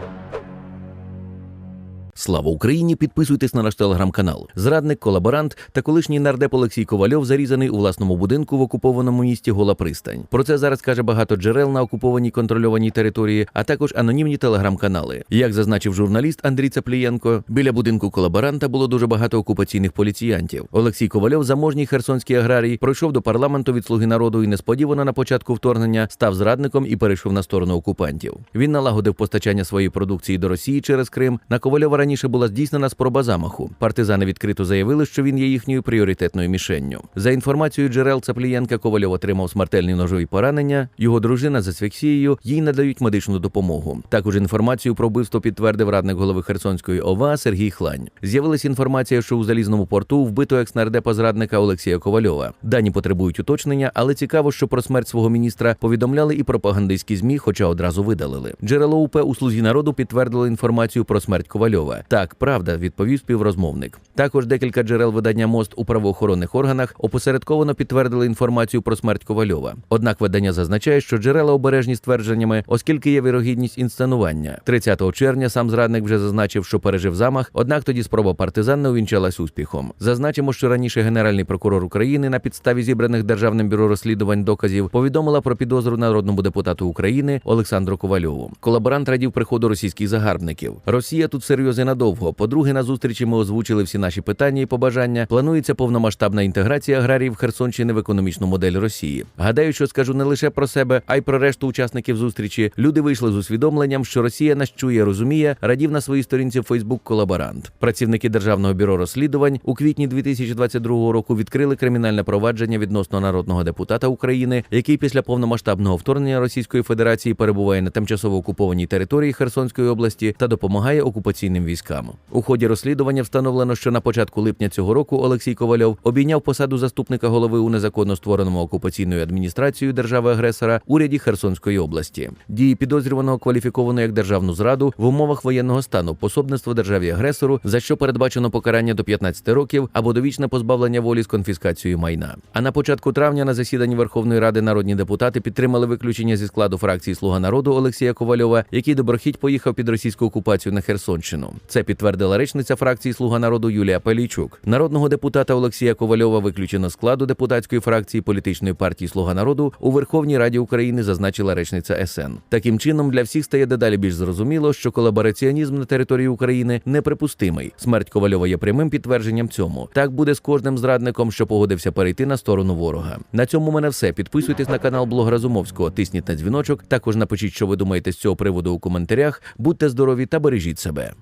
Bye. Слава Україні! Підписуйтесь на наш телеграм-канал. Зрадник, колаборант та колишній нардеп Олексій Ковальов зарізаний у власному будинку в окупованому місті Гола Пристань. Про це зараз каже багато джерел на окупованій контрольованій території, а також анонімні телеграм-канали. Як зазначив журналіст Андрій Цаплієнко, біля будинку колаборанта було дуже багато окупаційних поліціянтів. Олексій Ковальов, заможній херсонський аграрій, пройшов до парламенту від слуги народу і несподівано на початку вторгнення став зрадником і перейшов на сторону окупантів. Він налагодив постачання своєї продукції до Росії через Крим. На Ковальова раніше була здійснена спроба замаху. Партизани відкрито заявили, що він є їхньою пріоритетною мішенню. За інформацією джерел Цаплієнка, Ковальов отримав смертельні ножові поранення. Його дружина з асфіксією їй надають медичну допомогу. Також інформацію про вбивство підтвердив радник голови Херсонської ОВА Сергій Хлань. З'явилась інформація, що у залізному порту вбито екснардепа зрадника Олексія Ковальова. Дані потребують уточнення, але цікаво, що про смерть свого міністра повідомляли і пропагандистські змі, хоча одразу видалили. Джерело УП у слузі народу підтвердило інформацію про смерть Ковальова. Так, правда, відповів співрозмовник. Також декілька джерел видання мост у правоохоронних органах опосередковано підтвердили інформацію про смерть Ковальова. Однак видання зазначає, що джерела обережні ствердженнями, оскільки є вірогідність інсценування. 30 червня сам зрадник вже зазначив, що пережив замах. Однак тоді спроба партизан не увінчалась успіхом. Зазначимо, що раніше генеральний прокурор України на підставі зібраних державним бюро розслідувань доказів повідомила про підозру народному депутату України Олександру Ковальову. Колаборант радів приходу російських загарбників. Росія тут серйозно надовго. По-друге, на зустрічі ми озвучили всі наші питання і побажання. Планується повномасштабна інтеграція аграріїв Херсонщини в економічну модель Росії. Гадаю, що скажу не лише про себе, а й про решту учасників зустрічі. Люди вийшли з усвідомленням, що Росія нас чує, розуміє, радів на своїй сторінці Фейсбук колаборант. Працівники державного бюро розслідувань у квітні 2022 року відкрили кримінальне провадження відносно народного депутата України, який після повномасштабного вторгнення Російської Федерації перебуває на тимчасово окупованій території Херсонської області та допомагає окупаційним військам. У ході розслідування встановлено, що на початку липня цього року Олексій Ковальов обійняв посаду заступника голови у незаконно створеному окупаційною адміністрацією держави-агресора уряді Херсонської області. Дії підозрюваного кваліфіковано як державну зраду в умовах воєнного стану, пособництво державі агресору, за що передбачено покарання до 15 років або довічне позбавлення волі з конфіскацією майна. А на початку травня на засіданні Верховної Ради народні депутати підтримали виключення зі складу фракції Слуга народу Олексія Ковальова, який доброхідь поїхав під російську окупацію на Херсонщину. Це підтвердила речниця фракції Слуга народу Юлія Пелійчук. Народного депутата Олексія Ковальова виключено складу депутатської фракції політичної партії Слуга народу у Верховній Раді України зазначила речниця СН. Таким чином для всіх стає дедалі більш зрозуміло, що колабораціонізм на території України неприпустимий. Смерть Ковальова є прямим підтвердженням цьому. Так буде з кожним зрадником, що погодився перейти на сторону ворога. На цьому в мене все. Підписуйтесь на канал блогера Зумовського, тисніть на дзвіночок. Також напишіть, що ви думаєте з цього приводу у коментарях. Будьте здорові та бережіть себе.